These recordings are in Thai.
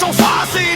tão fácil.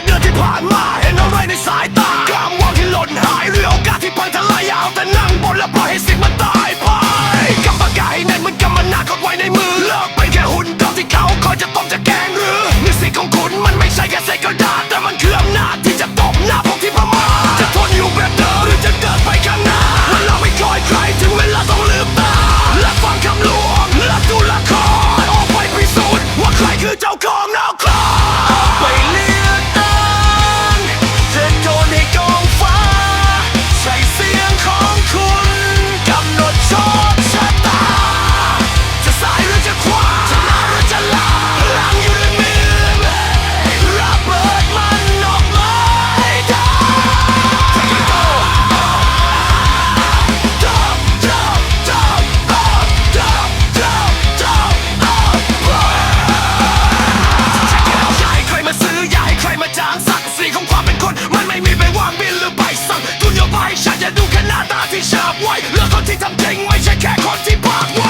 าที่ชาบไว้เลือคนที่ทำจริงไม่ใช่แค่คนที่ปากไว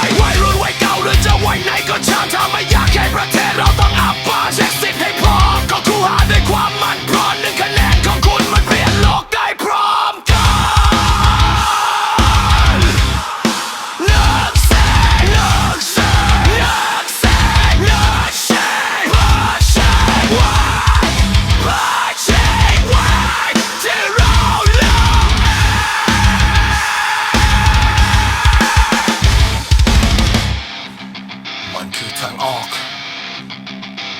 มันคือทางออก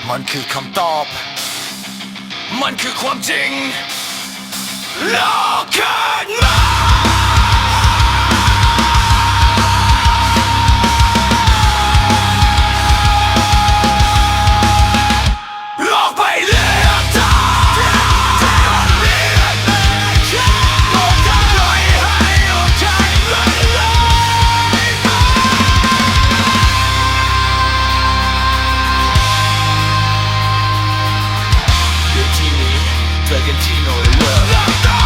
มันคือคำตอบ มันคือความจริงโลกเกิดมา Argentino de Well.